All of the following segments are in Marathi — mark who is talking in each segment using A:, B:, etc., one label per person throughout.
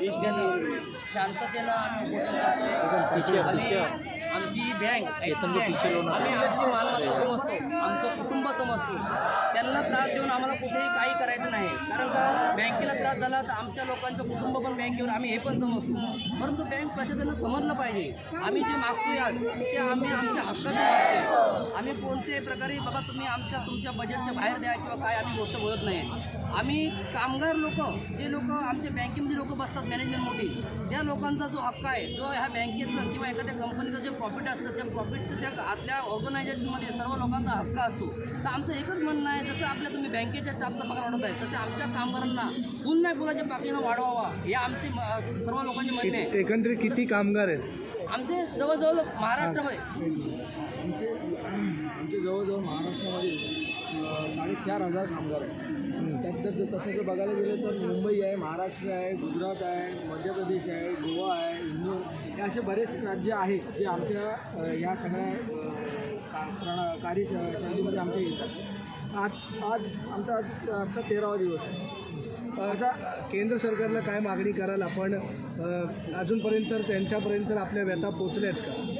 A: शांततेनं आम्ही उपोषण आम्ही आमची बँक आम्ही आमची मालमत्ता समजतो. आमचं कुटुंब समजतो. त्यांना त्रास देऊन आम्हाला कुठेही काही करायचं नाही. कारण का बँकेला त्रास झाला तर आमच्या लोकांचं कुटुंब पण बँकेवर आम्ही हे पण समजतो. परंतु बँक प्रशासनाला समजलं पाहिजे. आम्ही जे मागतोय आज ते आम्ही आमच्या हक्काचं मागतोय. आम्ही कोणत्याही प्रकारे बाबा तुम्ही आमच्या तुमच्या बजेटच्या बाहेर द्या किंवा काय आम्ही गोष्ट बोलत नाही. आम्ही कामगार लोक जे लोक आमच्या बँकेमध्ये लोक बसतात मॅनेजमेंट मोठी त्या लोकांचा जो हक्क आहे जो ह्या बँकेचं किंवा एखाद्या कंपनीचं जे प्रॉफिट असतं त्या प्रॉफिटचं त्या आतल्या ऑर्गनायझेशनमध्ये सर्व लोकांचा हक्क असतो. तर आमचं एकच म्हणणं आहे जसं आपल्या तुम्ही बँकेच्या स्टाफचा पगार वाढवत आहे तसे आमच्या कामगारांना पुन्हा फुलाच्या पाकळीनं वाढवावा हे आमचे सर्व लोकांचे म्हणणे आहे.
B: एकंदरीत किती कामगार आहेत?
A: आमचे जवळजवळ महाराष्ट्रामध्ये
C: आमचे आमचे जवळजवळ महाराष्ट्रामध्ये साडेचार हजार कामगार आहेत. तर जर तसं जर बघायला गेलं तर मुंबई आहे महाराष्ट्र आहे गुजरात आहे मध्य प्रदेश आहे गोवा आहे इंदोर हे असे बरेच राज्य आहेत जे आमच्या ह्या सगळ्या का प्रणा कार्यशैलीमध्ये आमच्या येतात. आज आज आमचा आज- आजचा तेरावा दिवस आहे. आता
B: केंद्र सरकारला काय मागणी कराल आपण? अजूनपर्यंत त्यांच्यापर्यंत आपल्या व्यथा आहेत का?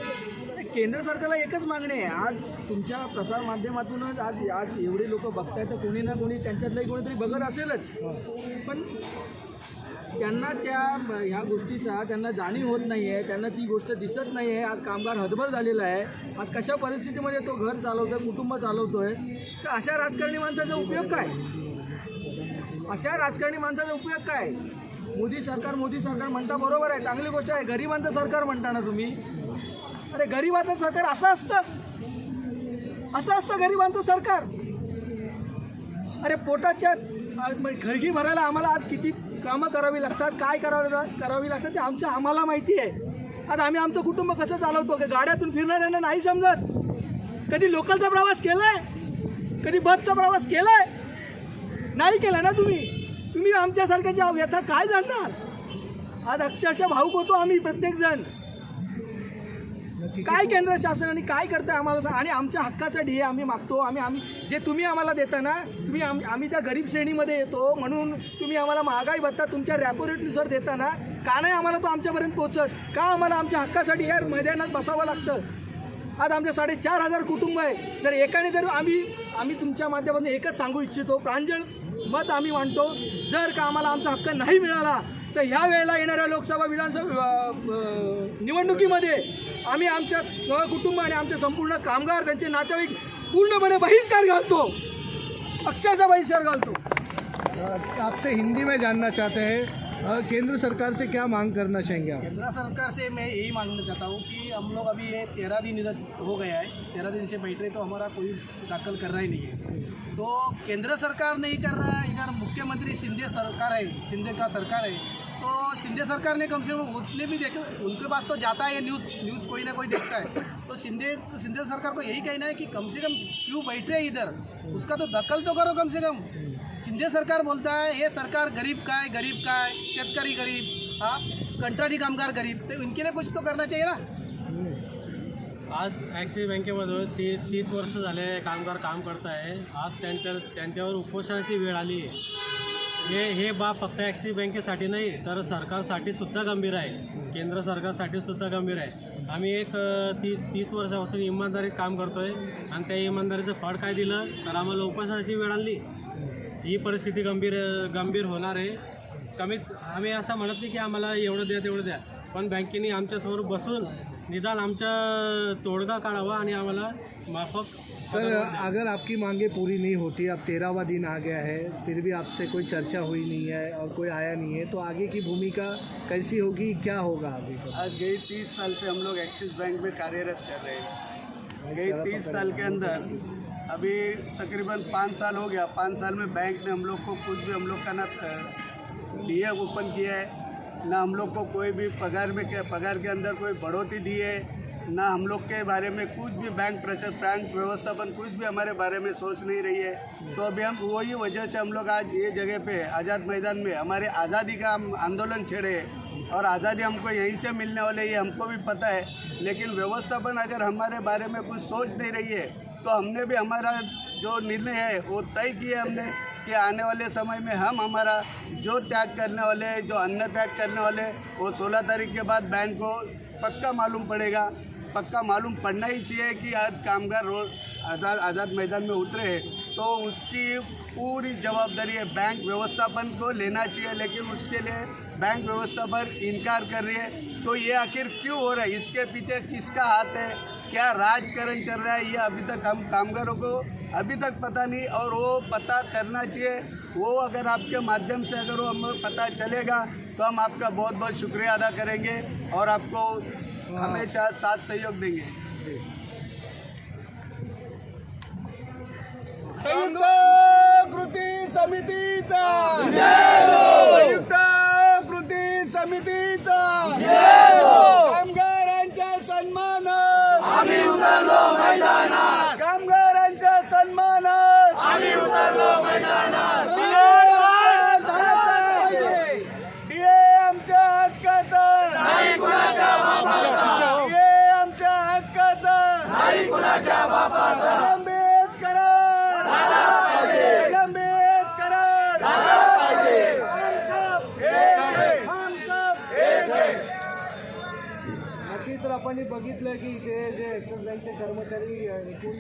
C: केंद्र सरकारला एकच मागणी आहे. आज तुमच्या प्रसार माध्यमातूनच आज आज एवढे लोक बघताय तर कोणी ना कोणी त्यांच्यातलंही कोणीतरी बघत असेलच. पण त्यांना त्या ह्या गोष्टीचा त्यांना जाणीव होत नाही आहे त्यांना ती गोष्ट दिसत नाही आहे आज कामगार हतबल झालेला आहे. आज कशा परिस्थितीमध्ये तो घर चालवतोय कुटुंब चालवतोय? तर अशा राजकारणी माणसाचा उपयोग काय? अशा राजकारणी माणसाचा उपयोग काय? मोदी सरकार मोदी सरकार म्हणता बरोबर आहे. चांगली गोष्ट आहे. गरिबांचं सरकार म्हणता ना तुम्ही. अरे गरिबांचं सरकार असं असतं. असं असतं गरिबांचं सरकार. अरे पोटाच्या आज खळगी भरायला आम्हाला आज किती कामं करावी लागतात काय करावं करावी लागतात ते आमच्या आम्हाला माहिती आहे. आज आम्ही आमचं कुटुंब कसं चालवतो? की गाड्यातून फिरणाऱ्यांना नाही समजत. कधी लोकलचा प्रवास केलाय? कधी बसचा प्रवास केलाय? नाही केला ना तुम्ही? तुम्ही आमच्यासारख्याच्या व्यथा काय जाणणार? आज अक्षरशः भाऊक होतो आम्ही प्रत्येकजण. काय केंद्र शासनाने काय करतं आम्हाला सांग आणि आमच्या हक्काचा ध्येय आम्ही मागतो. आम्ही आम्ही जे तुम्ही आम्हाला देता ना तुम्ही आम आम्ही त्या गरीब श्रेणीमध्ये येतो म्हणून तुम्ही आम्हाला महागाई भत्ता तुमच्या रॅपोरेटनुसार देता ना का नाही आम्हाला तो आमच्यापर्यंत पोहोचत? का आम्हाला आमच्या हक्कासाठी या मैदानात बसावं लागतं? आज आमचे साडेचार हजार कुटुंब आहे. जर एकाने जर आम्ही आम्ही तुमच्या माध्यमातून एकच सांगू इच्छितो प्रांजळ मत आम्ही मांडतो जर का आम्हाला आमचा हक्क नाही मिळाला तर ह्या वेळेला येणाऱ्या लोकसभा विधानसभा निवडणुकीमध्ये आम्ही आमच्या सहकुटुंब आणि आमचे संपूर्ण कामगार त्यांचे नातेवाईक पूर्णपणे बहिष्कार घालतो. पक्षाचा बहिष्कार घालतो.
B: आपसे हिंदी में जानना चाहते हैं। केंद्र सरकार से क्या मांग करना चाहेंगे आप?
D: केंद्र सरकार से मैं यही मांगना चाहता हूँ कि हम लोग अभी ये तेरह दिन इधर हो गया है, तेरह दिन से बैठ रहे तो हमारा कोई दाखिल कर रहा ही नहीं है। तो केंद्र सरकार नहीं कर रहा है, इधर मुख्यमंत्री शिंदे सरकार है, शिंदे का सरकार है तो शिंदे सरकार ने कम से कम उसने भी देखा, उनके पास तो जाता है न्यूज़ न्यूज़ कोई ना कोई देखता है। तो शिंदे शिंदे सरकार को यही कहना है कि कम से कम क्यों बैठ रहे इधर? उसका तो दखल तो करो कम से कम। शिंदे सरकार बोलता है ये सरकार गरीब का है गरीब का है शेतकरी गरीब हाँ? कंत्राटी कामगार गरीब तो इनके लिए कुछ तो करना चाहिए ना?
E: आज ॲक्सिस बँकेमधून ती तीस वर्ष झाले कामगार काम करत आहे. आज त्यांच्या त्यांच्यावर उपोषणाची वेळ आली आहे. हे हे बाब फक्त ॲक्सिस बँकेसाठी नाही तर सरकारसाठी सुद्धा गंभीर आहे. केंद्र सरकारसाठी सुद्धा गंभीर आहे. आम्ही एक तीस तीस वर्षापासून इमानदारीत काम करतो आहे आणि त्या इमानदारीचं फळ काय दिलं? तर आम्हाला उपोषणाची वेळ आणली ही परिस्थिती गंभीर गंभीर होणार आहे. कमीत आम्ही असं म्हणत नाही की आम्हाला एवढं द्या तेवढं द्या. पण बँकेने आमच्यासमोर बसून निदान आमचा तोडगा काढावा आणि आम्हाला माफक
B: सर अगर आपकी मांगे पूरी नहीं होती अब तेरहवा दिन आ गया है फिर भी आपसे कोई चर्चा हुई नहीं है और कोई आया नहीं है तो आगे की भूमिका कैसी होगी क्या होगा आगे का?
D: आज गई तीस साल से हम लोग एक्सिस बैंक में कार्यरत कर रहे हैं। गई तीस साल के अंदर। अभी तकरीबन पाँच साल हो गया। पाँच साल में बैंक ने हम लोग को कुछ भी हम लोग का ना डीए ओपन किया है। ना हम लोग को कोई भी पगार में पगार के अंदर कोई बढ़ोतरी दी है। ना हम लोग के बारे में कुछ भी बैंक प्रचार बैंक व्यवस्थापन कुछ भी हमारे बारे में सोच नहीं रही है। तो अभी हम वही वजह से हम लोग आज ये जगह पे आज़ाद मैदान में हमारे आज़ादी का हम आंदोलन छेड़े और आज़ादी हमको यहीं से मिलने वाले ये हमको भी पता है। लेकिन व्यवस्थापन अगर हमारे बारे में कुछ सोच नहीं रही है तो हमने भी हमारा जो निर्णय है, वो तय किया हमने कि आने वाले समय में हम हमारा जो त्याग करने वाले जो अन्न त्याग करने वाले वो 16 तारीख के बाद बैंक को पक्का मालूम पड़ेगा। पक्का मालूम पड़ना ही चाहिए कि आज कामगार रोड आज़ाद आज़ाद मैदान में उतरे हैं। तो उसकी पूरी जवाबदारी है। बैंक व्यवस्थापन को लेना चाहिए लेकिन उसके लिए बैंक व्यवस्था पर इनकार कर रही है। तो ये आखिर क्यों हो रहा है? इसके पीछे किसका हाथ है? क्या राजकरण चल रहा है? ये अभी तक हम कामगारों को अभी तक पता नहीं और वो पता करना चाहिए। वो अगर आपके माध्यम से अगर वो हमें पता चलेगा तो हम आपका बहुत बहुत शुक्रिया अदा करेंगे और आपको हमेशा साथ सहयोग देंगे। संयुक्त कृती समितीचा. संयुक्त कृती समितीचा. कामगारांच्या सन्मानात. आम्ही उतरलो मैदानात. कामगारांच्या सन्मानात. आम्ही उतरलो मैदानात. डीए आमच्या हक्काचं. नाही कुणाच्या बापाचं. डीए आमच्या हक्काचं. नाही कुणाच्या बापाचं लंबित करा लंबित करा हम सब एक है
B: आपण बघितलं की इथे जे ॲक्सिस बँकचे कर्मचारी एकूण